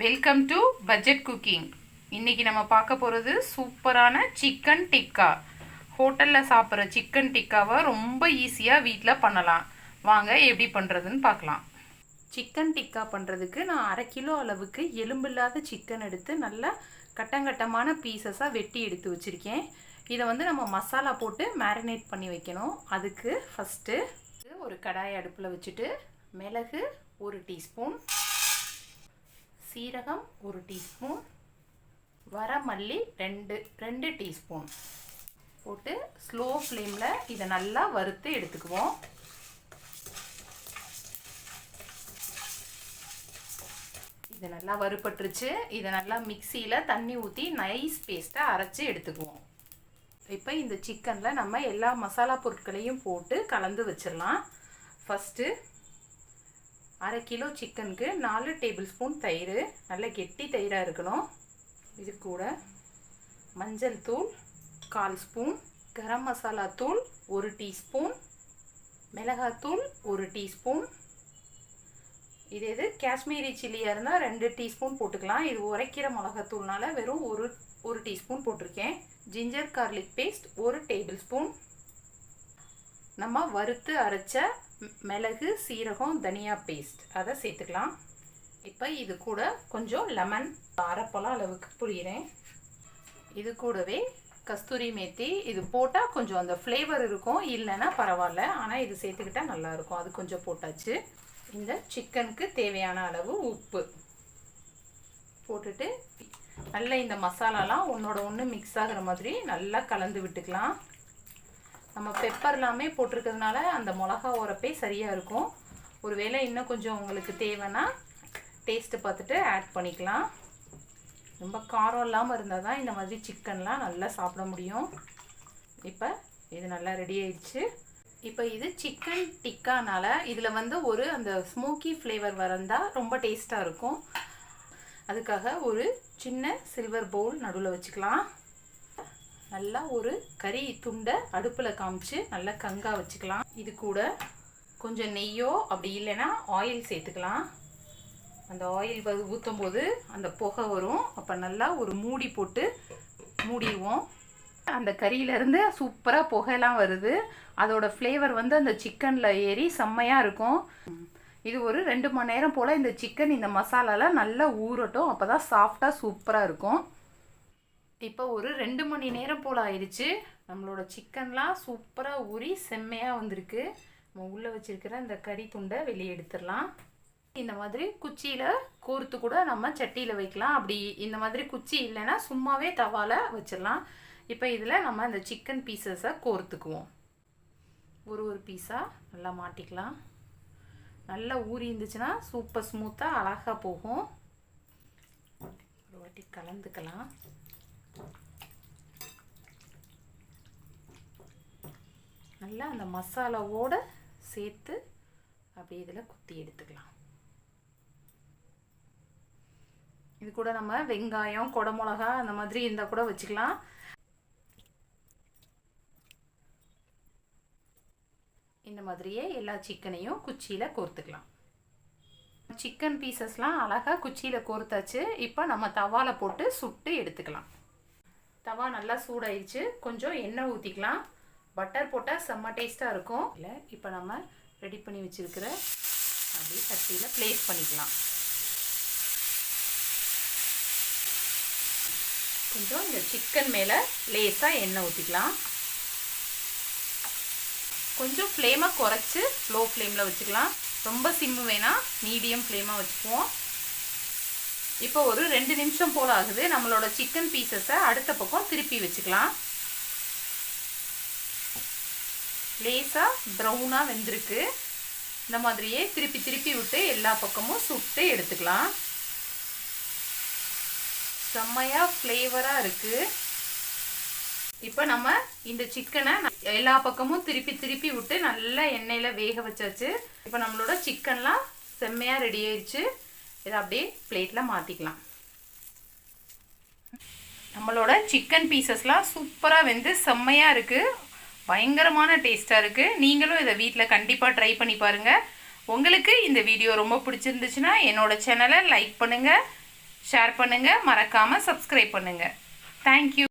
Welcome to budget cooking இன்றைக்கி நம்ம பார்க்க போகிறது சூப்பரான சிக்கன் டிக்கா ஹோட்டலில் சாப்பிட்ற சிக்கன் டிக்காவை ரொம்ப ஈஸியாக வீட்டில் பண்ணலாம். வாங்க எப்படி பண்ணுறதுன்னு பார்க்கலாம். சிக்கன் டிக்கா பண்ணுறதுக்கு நான் அரை கிலோ அளவுக்கு எலும்பில்லாத சிக்கன் எடுத்து நல்லா கட்டங்கட்டமான பீசஸாக வெட்டி எடுத்து வச்சுருக்கேன். இதை வந்து நம்ம மசாலா போட்டு மேரினேட் பண்ணி வைக்கணும். அதுக்கு ஃபஸ்ட்டு ஒரு கடாயை அடுப்பில் வச்சுட்டு மிளகு ஒரு டீஸ்பூன் சீரகம் ஒரு டீஸ்பூன் வரமல்லி ரெண்டு ரெண்டு டீஸ்பூன். போட்டு ஸ்லோ ஃப்ளேமில் இதை நல்லா வறுத்து எடுத்துக்குவோம். இது நல்லா வறுபட்டுருச்சு. இதை நல்லா மிக்சியில் தண்ணி ஊற்றி நைஸ் பேஸ்ட்டாக அரைச்சி எடுத்துக்குவோம். இப்போ இந்த சிக்கனில் நம்ம எல்லா மசாலா பொருட்களையும் போட்டு கலந்து வச்சிடலாம் ஃபஸ்ட்டு அரை கிலோ சிக்கனுக்கு நாலு டேபிள் ஸ்பூன் தயிர். நல்ல கெட்டி தயிராக இருக்கணும். இது கூட மஞ்சள் தூள் கால் ஸ்பூன் கரம் மசாலா தூள் ஒரு டீஸ்பூன் மிளகாத்தூள் ஒரு டீஸ்பூன். இது இது காஷ்மீரி சில்லியாக இருந்தால் ரெண்டு டீஸ்பூன் போட்டுக்கலாம். இது உரைக்கிற மிளகாத்தூள்னால வெறும் ஒரு ஒரு டீஸ்பூன் போட்டிருக்கேன். ஜிஞ்சர் கார்லிக் பேஸ்ட் ஒரு டேபிள் ஸ்பூன். நம்ம வறுத்து அரைச்ச மிளகு சீரகம் தனியா பேஸ்ட் அதை சேர்த்துக்கலாம். இப்போ இது கூட கொஞ்சம் லெமன் அரைப்பழம் அளவுக்கு புரியிறேன் இது கூடவே கஸ்தூரி மேத்தி. இது போட்டால் கொஞ்சம் அந்த ஃப்ளேவர் இருக்கும். இல்லைன்னா பரவாயில்ல. ஆனால் இது சேர்த்துக்கிட்டா நல்லாயிருக்கும் அது கொஞ்சம் போட்டாச்சு. இந்த சிக்கனுக்கு தேவையான அளவு உப்பு. போட்டுட்டு நல்லா இந்த மசாலாலாம் ஒன்றோட ஒன்று மிக்ஸ் ஆகிற மாதிரி நல்லா கலந்து விட்டுக்கலாம். நம்ம பெப்பர் எல்லாமே போட்டிருக்கிறதுனால அந்த மிளகா உரப்பே சரியாக இருக்கும். ஒருவேளை இன்னும் கொஞ்சம் உங்களுக்கு தேவைன்னா டேஸ்ட்டு பார்த்துட்டு ஆட் பண்ணிக்கலாம். ரொம்ப காரம் இல்லாமல் இருந்தால் தான் இந்த மாதிரி சிக்கன்லாம் நல்லா சாப்பிட முடியும். இப்போ இது நல்லா ரெடி ஆயிடுச்சு. இப்போ இது சிக்கன் டிக்கானால இதில் வந்து ஒரு அந்த ஸ்மோக்கி ஃப்ளேவர் வரந்தால் ரொம்ப டேஸ்ட்டாக இருக்கும். அதுக்காக ஒரு சின்ன சில்வர் பவுல் நடுவில் வச்சுக்கலாம். நல்லா ஒரு கறி துண்டை அடுப்பில் காமிச்சு நல்லா கங்காக வச்சுக்கலாம். இது கூட கொஞ்சம் நெய்யோ அப்படி இல்லைன்னா ஆயில் சேர்த்துக்கலாம். அந்த ஆயில் ஊற்றும் போது அந்த புகை வரும். அப்போ நல்லா ஒரு மூடி போட்டு மூடிடுவோம். அந்த கறியிலேருந்து சூப்பராக புகையெல்லாம் வருது. அதோட ஃப்ளேவர் வந்து அந்த சிக்கனில் ஏறி செம்மையாக இருக்கும். இது ஒரு ரெண்டு மணி நேரம் போல் இந்த சிக்கன் இந்த மசாலாலாம் நல்லா ஊறட்டும். அப்போ தான் சாஃப்டாக சூப்பராக இருக்கும். இப்போ ஒரு ரெண்டு மணி நேரம் போல் ஆயிடுச்சு. நம்மளோட சிக்கன்லாம் சூப்பராக ஊறி செம்மையாக வந்திருக்கு. நம்ம உள்ளே வச்சுருக்கிற இந்த கறி துண்டை வெளியே எடுத்துடலாம். இந்த மாதிரி குச்சியில் கோர்த்து கூட நம்ம சட்டியில் வைக்கலாம். அப்படி இந்த மாதிரி குச்சி இல்லைன்னா சும்மாவே தவால வச்சிடலாம். இப்போ இதில் நம்ம இந்த சிக்கன் பீசஸை கோர்த்துக்குவோம். ஒரு ஒரு பீஸாக நல்லா மாட்டிக்கலாம். நல்லா ஊறி இருந்துச்சுன்னா சூப்பர் ஸ்மூத்தாக அழகாக போகும். ஒரு வாட்டி கலந்துக்கலாம். நல்லா அந்த மசாலாவோடு சேர்த்து அப்படியே இதில் குத்தி எடுத்துக்கலாம். இது கூட நம்ம வெங்காயம் குடமிளகா அந்த மாதிரி இருந்தால் கூட வச்சுக்கலாம். இந்த மாதிரியே எல்லா சிக்கனையும் குச்சியில் கோர்த்துக்கலாம். சிக்கன் பீசஸ்லாம் அழகாக குச்சியில் கோர்த்தாச்சு. இப்போ நம்ம தவாவில் போட்டு சுட்டு எடுத்துக்கலாம். தவா நல்லா சூடாயிடுச்சு கொஞ்சம் எண்ணெய் ஊற்றிக்கலாம் பட்டர் போட்டால் செம்ம டேஸ்ட்டாக இருக்கும். இல்லை இப்போ நம்ம ரெடி பண்ணி வச்சுருக்கிற அப்படியே சட்டியில் ப்ளேஸ் பண்ணிக்கலாம். கொஞ்சம் இந்த சிக்கன் மேலே லேஸாக எண்ணெய் ஊற்றிக்கலாம் கொஞ்சம் ஃப்ளேமை குறைச்சி லோ ஃப்ளேமில் வச்சுக்கலாம். ரொம்ப சிம்மு வேணால் மீடியம் ஃப்ளேமாக வச்சுக்குவோம். இப்போ ஒரு ரெண்டு நிமிஷம் போல் ஆகுது. நம்மளோட சிக்கன் பீசஸை அடுத்த பக்கம் திருப்பி வச்சுக்கலாம். லேசாக ப்ரௌனாக வெந்திருக்கு. இந்த மாதிரியே திருப்பி திருப்பி விட்டு எல்லா பக்கமும் சுட்டு எடுத்துக்கலாம். செம்மையாக ஃப்ளேவராக இருக்குது இப்போ நம்ம இந்த சிக்கனை எல்லா பக்கமும் திருப்பி திருப்பி விட்டு நல்லா எண்ணெயில் வேக வச்சாச்சு. இப்போ நம்மளோட சிக்கன்லாம் செம்மையாக ரெடி ஆயிடுச்சு இதை அப்படியே பிளேட்டில் மாற்றிக்கலாம் நம்மளோட சிக்கன் பீசஸ்லாம் சூப்பராக வெந்து செம்மையாக இருக்குது பயங்கரமான டேஸ்ட்டாக இருக்குது நீங்களும் இதை வீட்டில் கண்டிப்பாக ட்ரை பண்ணி பாருங்கள் உங்களுக்கு இந்த வீடியோ ரொம்ப பிடிச்சிருந்துச்சுன்னா என்னோடய சேனலை லைக் பண்ணுங்கள் ஷேர் பண்ணுங்கள் மறக்காமல் சப்ஸ்கிரைப் பண்ணுங்கள் தேங்க்யூ